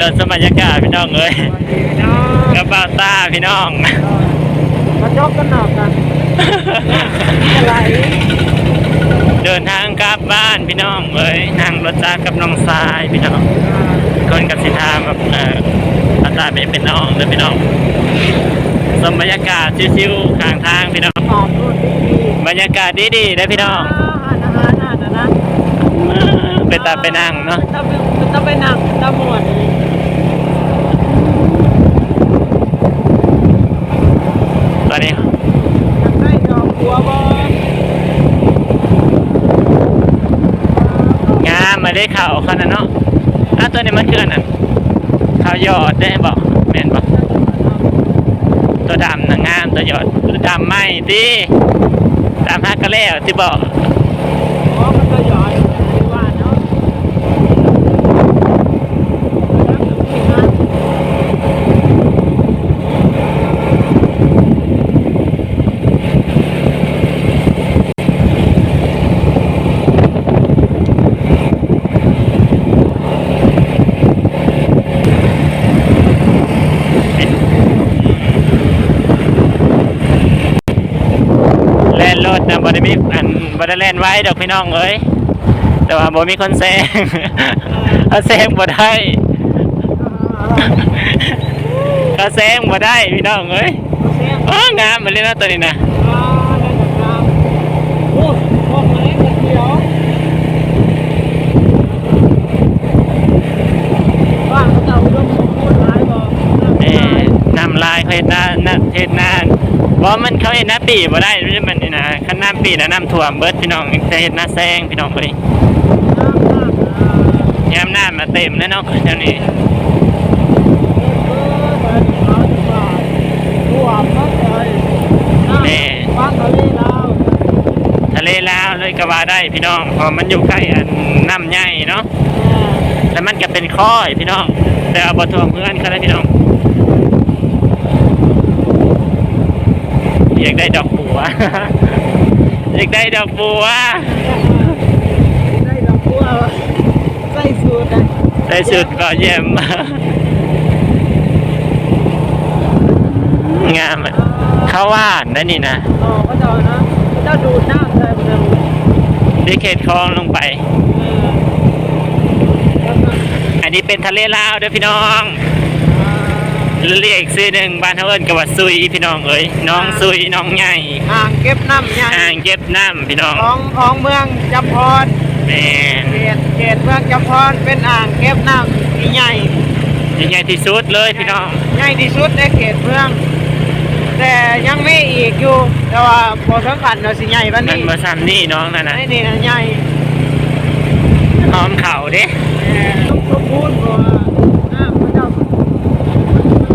รถสมัยากาศพี่น้องเอ้ยพี่น้องกระเป๋าตาพี่น้องมาจบกันหนอกกันอะไรเดินทางกลับบ้านพี่น้องเอ้ยนั่งรถจักรกับน้องทรายพี่น้องคนกับสิทามแบบเอออาจารย์เป็นเป็นน้องเลยพี่น้องสมบรรยากาศชิวๆข้างทางพี่น้องขอบคุณดีบรรยากาศดีๆนะพี่น้องอาหารอาหารนะนะเป็นตาไปนั่งเนาะจะไปจะไปนั่งจะหมวด ตอนนี้ ได้ดอกบัวบอล งามมา ได้ข่าวขนาดเนาะอ้าตัวนี้มันคืออันนั้นข่าวยอดได้บอกแม่นบอกตัวดำนางามตัวหยอดตัวดำไม่ดีดำฮักกะแล้วที่บอก อ๋อมันก็หยอดที่ว่าเนาะ แล่นรถนะบอได้มีอันบอ ได้แล่นไว้ดอกพี่น้องเอ้ยแต่ว่าบ่มีคนแซงถ้าแซงบ่ได้ถ้าแซงบ่ได้พี่น้องเอ้ยอ๋องามมาเลยนะตัวนี้นะโอ้พวกไหนกันเดียวบ้านเขาจะนำลายเขาเห็นหน้านเห็นหน้า เพรามันเขาเห็นหน้าปีบ่ได้ไมันนี่นะคันน้ำปีนะน้ำท่วมเบิดพี่น้องจะเห็นหน้าแซงพี่น้องเอ้ยยามหน้ามาเต็มแล้วเนาะเดี๋ยวนี้ฟังเลยเราทะเลลาวเลยก็ว่าได้พี่น้องพอมันอยู่ใกล้อันน้ำใหญ่เนาะแล้วมันก็เป็นค้อยพี่น้อง แต่เอาบทวมเพื่อนเขาได้พี่น้อง อยากได้ดอกบัว อยากได้ดอกบัวได้ดอกบัวใส่สูตรนะได้สุดก็เยี่ยมงามอะข้าวหว่านนั่นนี่นะอ๋อก็จะนะเจ้าดูดน้ำเลยมันดิเขตคลองลงไปอันนี้เป็นทะเลลาวเด้อพี่น้อง เรียกอีกชื่อหนึ่งบ้านเฮาเอิ้นกับว่าซุยพี่น้องเอ้ยน้องซุยน้องใหญ่อ่างเก็บน้ำใหญ่อ่างเก็บน้ำพี่น้องของของเมืองจำพรแม่นเขตเขตเมืองจำพรเป็นอ่างเก็บน้ำที่ใหญ่ใหญ่ที่สุดเลยพี่น้องใหญ่ที่สุดในเขตเมือง แต่ยังไม่อีกอยู่แต่ว่าพอสำคัญเราสิใหญ่ปานมันนี้มาซ้ำนี่น้องนั่นนะไอ้นี่นะใหญ่หอมเข่าเด้แต่ต้องสมบูรณ์กว่าน้ำพระเจ้ามัน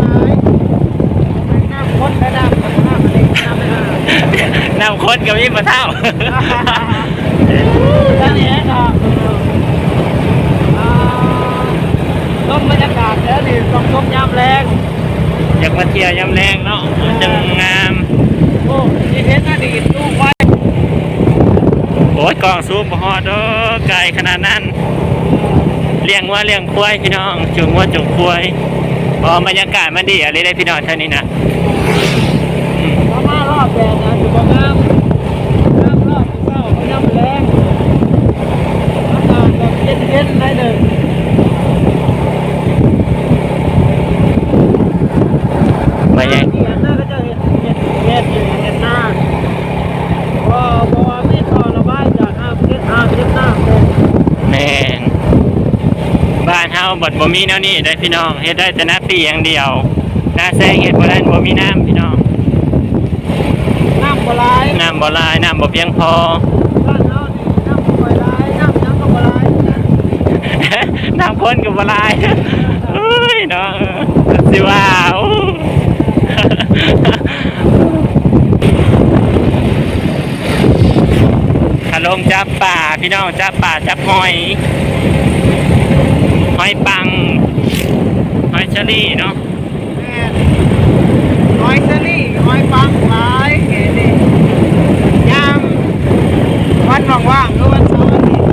หลายน้ำข้นและน้ำกับน้ำอะไรน้ำไม่ห้า น้ำข้นกับพี่มาเท่าท่านนี้ครับต้มบรรยากาศแล้วนี่ต้องต้มยำแรงอยากมาเที่ยวยำแรงเนาะจังงามโอ้ที่เห็นอดีตตู้ไฟโอ้ยกล่องซูมบ่ฮอดเด้อไก่ขนาดนั้นเลี้ยงวัวเลี้ยงควายพี่น้องจุงวัวจุงควายพอบรรยากาศมันดีอะไรได้พี่น้องเท่านี้นะมารอบแดงนะอยู่บนน้ำน้ำรอบเศร้าเขายำแรงอากาศแบบเย็นๆได้เลย บรรยาก เห็นหน้าก็จะเห็นเห็นเห็นอยู่เห็นหน้าพอพอไม่พอระบายจากน้ำเช็ด น้ำเช็ดน้ำเลยแม่นบ้านเฮาบดบ่มีแนวนี้ได้พี่น้องเฮ็ดได้แต่หน้าปีอย่างเดียวหน้าแซงเฮ็ดบ่ได้บ่มีน้ำพี่น้อง น้ำบลายน้ำบ่หลายน้ำบ่เพียงพอ บ้านเรานี่น้ำบลายน้ำยังก็บลายน้ำข้นกับบ่หลายเอ้ยเนาะสิว่าโอ้ ขาลงจับป่า พี่น้องจับป่าจับหอยหอยปังหอยเชอรี่เนาะแม่หอยเซรี่หอยปังหลายเก๋นี่ยามวันว่างๆหรือวันเสาร์อาทิตย์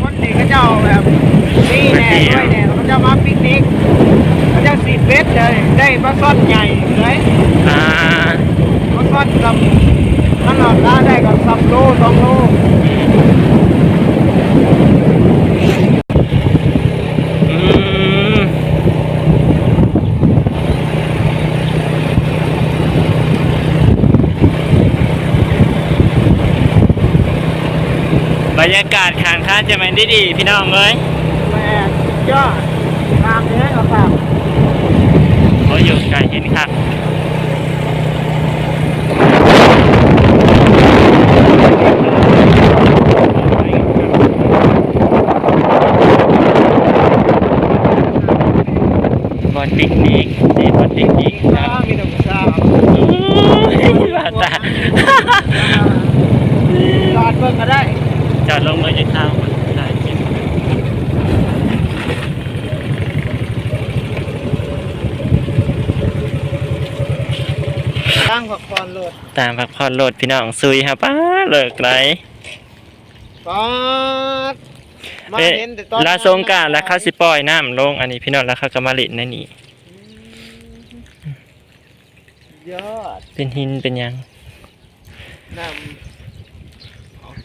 คนนี่ก็จะเอาแบบนี่แน่ด้วยแน่เขาจะมาปิกนิกเลยได้ปลาซ่อนใหญ่เลยอ่าปลาซ่อนลำมันหลอดได้ได้กับสับโลสองโล อืมบรร ยากาศข้างทางจะมันได้ดี พี่น้องเอ้ยแม่ยอดตามเนื้อกับฝากเขาอยู่ไกลเห็นครับบอลปิกนิกนี่บอลปิกนิกคข้ารับมีแต่ผู้สาวบาตาจอดเบิ่งก็ได้ จอดลงมือจะเข้าถ่ายคลิปตั้งผักพรโหลดตามพักผ่อนโหลดพี่น้องซุยครับป้าเลิกไรปอดมาเอ๊ะเห็นแต่ตอนลาสงกรารแล้วเขาสิปล่อยน้ำลงอันนี้พี่น้องแล้วเขาก็มาเล่นในนี่ยอดเป็นหินเป็นหยังน้ำ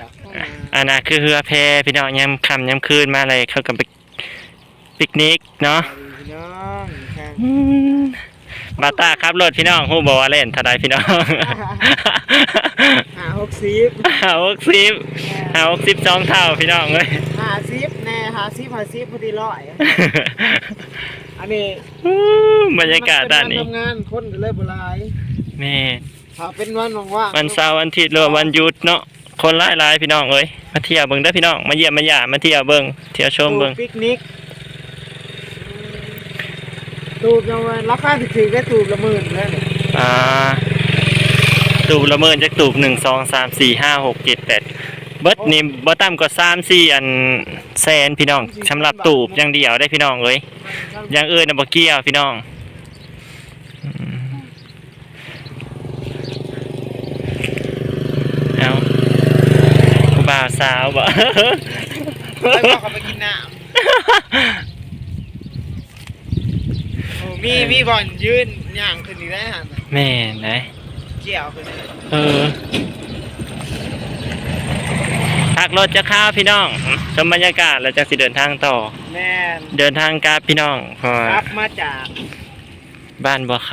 ออกจากห้องอะน้อันน่ะคือเรือแพพี่น้องยามค่ำยามคืนมาเลยเขาก็ไปปิกนิกเนาะำพี่น้องแข่งอืมบาตาครับรถพี่น้องฮู้บอกว่าเล่นเท่าใดพี่น้อง หาหกสิบหาหกสิบหาหกสิบสองเท่าพี่น้องเลยหาสิบแน่หาสิบหาสิบพอดีร้อยอันนี้อู้บรรยากาศด้านนี้มัเป็วัทำงานคนก็เลยบ่หลายแม่ถ้าเป็นวันว่างๆวันเสาร์วันอาทิตย์หรือว่าวันหยุดเนาะ คนหลายหลายๆพี่น้องเอ้ยมาเที่ยวเบิ่งเด้อพี่น้องมาเยี่ยมมาหยามาเที่ยวเบิ่งเที่ยวชมเบิ่งตูบปิกนิกตูบยังไงราคาถึงๆได้ตูบละหมื่นเลยเนี่ยอ่าตูบละเมินจากตูบหนึ่งสองสามสี่ห้าหกเจ็ดแปดเบิดนี่บ่ต่ำกว่าสามสี่อันแสนพี่น้องสำหรับตูบอย่างเดียวได้พี่น้องเอ้ยอย่างอื่นน่ะบ่เกี่ยวพี่น้องอืมเอาผู้ บ่าวสาวบ่แล้วก็เขาไปกินน้ำโอ้มีมีบอลยืนย่างขึ้นอีกได้ฮะแม่นไหนเกี่ยวขึ้นเลยเออพักรถจะเข้าวพี่น้องชมบรรยากาศแล้วจะสิเดินทางต่อ แม่นเดินทางกลับพี่น้องเพราะว่าครับมาจากบ้านบัวค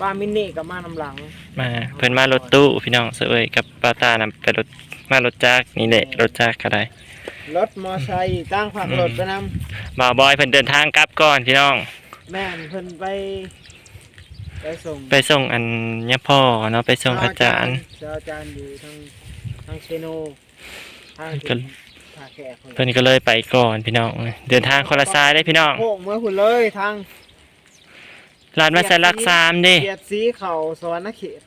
ป้ามินนี่กับมานำหลังำมาเพิ่นมารถตู้พี่น้องเสยกับป้าตานำไปรถ มารถจักรนี่แหละรถจักรก็ได้รถมอไซค์ตั้งผักรถไปนบ่าวบอยเพิ่นเดินทางกลับก่อนพี่น้องำแม่นเพิ่นไป ไปส่งไปส่งอันยะพ่อเนาะไปส่งอาจารย์ เจ้าอาจารย์อยู่ทางทางเชโนทางก็ท่าแขกเพิ่นก็เลยไปก่อนพี่น้อง เดินทางคนละซ้ายได้พี่น้องโค้งเมื่อคุณเลยทางลาดมาใส่ลักสามดิเกียรติสีเขาสวรรณเขต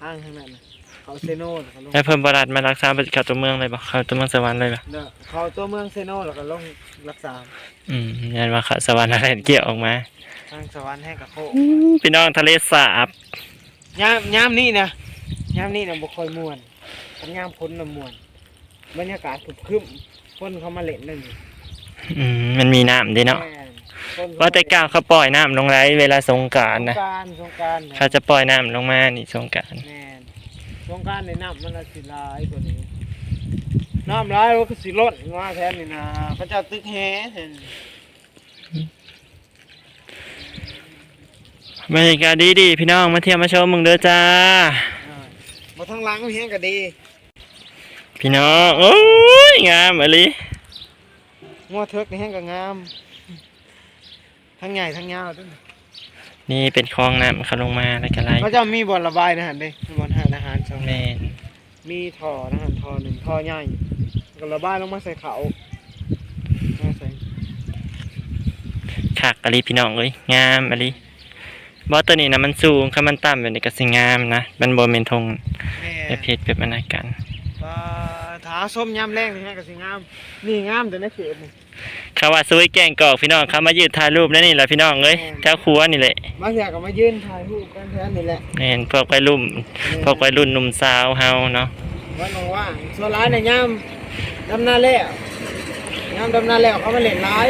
ทางทางนั้นน่ะ เขาเซโนแล้วก็ลงแล้วเพิ่นบ่ลัดมาลักสามไปเข้าตัวเมืองเลยบ่เข้าตัวเมืองสวรรค์เลยบ่เด้อเขาตัวเมืองเซโนแล้วก็ลงรักษาอืมยันว่าเขาสวรรค์อะไรเกี่ยวออกมาทางสวรรค์ให้กับโคกพี่น้องทะเลสาบยามยามนี่นะยามนี่นะบ่ค่อยม่วนกันยามพ้นน่ะม่วน บรรยากาศคึมครึมคนเขามาเล่นนั่นนี่อืมมันมีน้ำด้วยเนาะแม่นคนเขว่าแต่ก้าวเขาปล่อยน้ำลงไรเวลาสงกรารสงนะกรารสงกรารเขาจะปล่อยน้ำลงมานี่สงกรารแม่น สงกรารในน้ำมันน่ะสิหลายกว่านี้ น้ำร้ายก็สิล้นว่าแทนนี่นะเขาเจะตึกแฮเห็นบรรยากาศดีดีๆพี่น้องมาเที่ยวมาชมมึงเด้อจ้าอ่ามาทางหลังเฮียงก็ดี พี่น้องโอ้ยงามอะลิงัวเทิกนี่เฮียงก็งาม ทั้งใหญ่ทั้งยาวด้วยนี่เป็นคลองน้ำเขาลงมาแล้วก็ไรเขาจะมีบ่อนระบายนะฮะเด้บ่อน หาอาหารสองแม่นมีท่อนะฮะท่อหนึ่งท่อใหญ่ก็ระบายลงมาใส่เขามาใส่คักอะลิพี่น้องเอ้ยงามอะลิบอตัวนี้นะมันสูงค่ะมันต่ำแบบนี้ก็สิงามนะมันโบเมนทงแม่แบบเพชรแบบอนนากันปลาถาส้มยำแรงนี่ฮะก็สิงาม นี่งามแต่ในเขตนี่ เขาว่าซุยแกงกอกพี่น้องเขามายืดถ่ายรูปนั่นนี่แหละพี่น้องเอ้ยแถวครัวนี่แหละบางอย่างก็มายืนถ่ายรูปกันแทนนี่แหละแม่นพวกวัยรุ่นพวกวัยรุ่นหนุ่มสาวเฮาเนาะวันว่างๆส่วนร้ายเนี่ยยามดำนาแล้วยามดำนาแล้วเขามาเล่นร้าย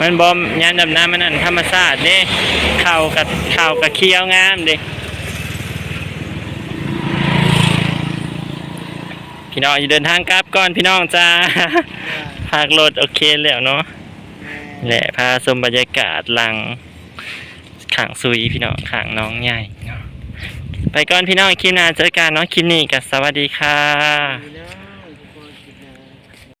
มันบอมยานดำน้ำมันนั่นธรรมชาติเด้เข่ากับเข่ากับเคี้ยวงามเด้พี่น้องอยู่เดินทางกลับก่อนพี่น้องจ้า พากรถโอเคแล้วเนาะแหละพาชมบรรยากาศหลังขางซุยพี่น้องขางน้องใหญ่เนาะไปก่อนพี่น้องคลิปหน้าเจอกันเนาะคลิปนี้กับสวัสดีค่ะดีเนาะ